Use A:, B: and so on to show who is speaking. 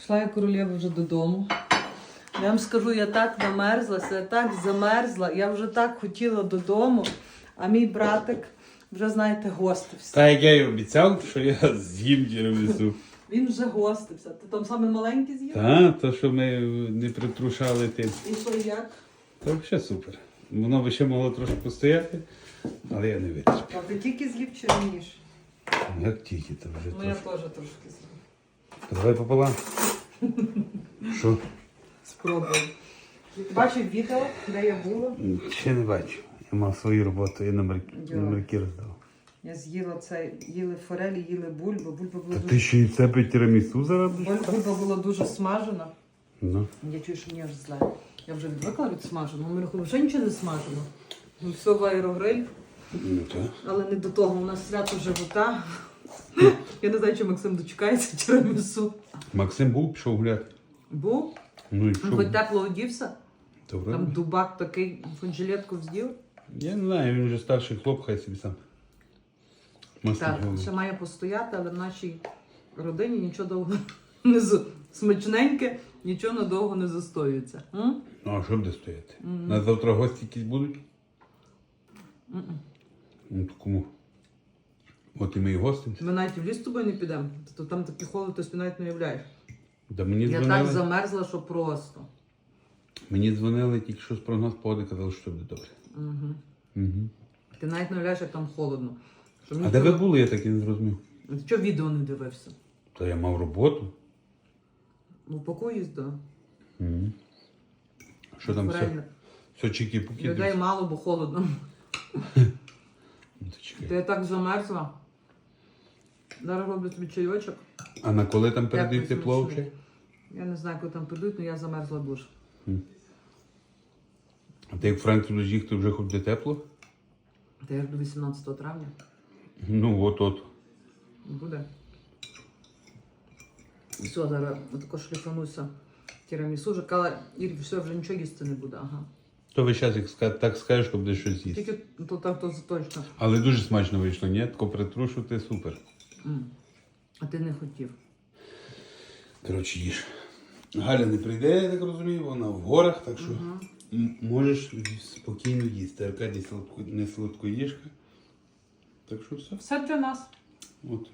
A: Пішла я королева вже додому. Я вам скажу, я так намерзлася, я так замерзла, я вже так хотіла додому, а мій братик вже, знаєте, гостився.
B: Та як я й обіцяв, що я з'їм тірамісу.
A: Він вже гостився. Ти там саме маленький з'їв?
B: Та, то, що ми не притрушали тим.
A: І що як?
B: Та взагалі супер. Воно би ще могло трошки постояти, але я не витримав.
A: А ти тільки з'їв чи раніше?
B: Як тільки то вже
A: Ну я
B: трошки.
A: теж трошки з'їв.
B: Давай пополам. Що?
A: Спробую. Ти бачив відео, де я була?
B: Ще не бачу. Я мав свою роботу, я номерки,
A: Йо.
B: номерки роздав.
A: Я з'їла це, їли форелі, їли бульбу. Бульба була
B: Та
A: дуже,
B: ти ще й це пи тірамісу?
A: Буль- бульба була дуже смажена.
B: Ну.
A: Я чую, що мені аж зле. Я вже відвикла від смаженого. Ми рахуємо, вже нічого не смажено. Ну, все в аерогриль,
B: Ну так.
A: але не до того. У нас свято живота. Я не знаю, чи Максим дочекається тірамісу.
B: Максим був, пішов гуляти.
A: Був,
B: Ну і
A: хоч
B: що?
A: тепло одівся,
B: вроде.
A: там дубак такий фунжилетку вздів.
B: Я не знаю, він вже старший хлоп, хай собі сам. Мастить
A: Так,
B: голову.
A: ще має постояти, але в нашій родині нічого довго не з... смачненьке, нічого надовго не застоюється. М?
B: Ну, а що буде стояти? На завтра гості якісь будуть? Ну, то кому? От і ми і гостимося.
A: Ми навіть в ліс з тобою не підемо. То там такий холод, ти навіть не уявляєш.
B: Да мені
A: Я так замерзла, що просто.
B: мені дзвонили тільки що з прогноз погоди, казали, що буде добре.
A: Угу.
B: Угу.
A: Ти навіть не уявляєш, як там холодно. Що мені
B: А де ви були, я так і не зрозумів.
A: Ти Чого відео не дивився?
B: Та я мав роботу.
A: Ну, їздила.
B: Угу. Що там все? Все чики-пуки.
A: Людей мало, бо холодно.
B: Ну, то чекай.
A: Та так замерзла. Зараз роблю тобі чайочок.
B: А на коли там передають тепло вже?
A: Я не знаю, коли там прийдуть, але я замерзла дуже.
B: А ти як в Францію будеш їхати, вже хоч де тепло?
A: Та я ж до 18 травня
B: Ну, от-от.
A: буде. Все, зараз отако шліфануся тірамісу. Вже кала, Ір, все, вже нічого їсти не буде. Ага.
B: То ви зараз, як ска- так скажеш, то буде щось їсти.
A: Тільки то так, то точно.
B: Але дуже смачно вийшло, ні? Тако притрушувати супер.
A: А ти не хотів.
B: Коротше, їж. Галя не прийде, я так розумію, вона в горах, так що м- можеш спокійно їсти. Аркадій сладко, не сладкоїжка. Так що все.
A: Все для нас.
B: От.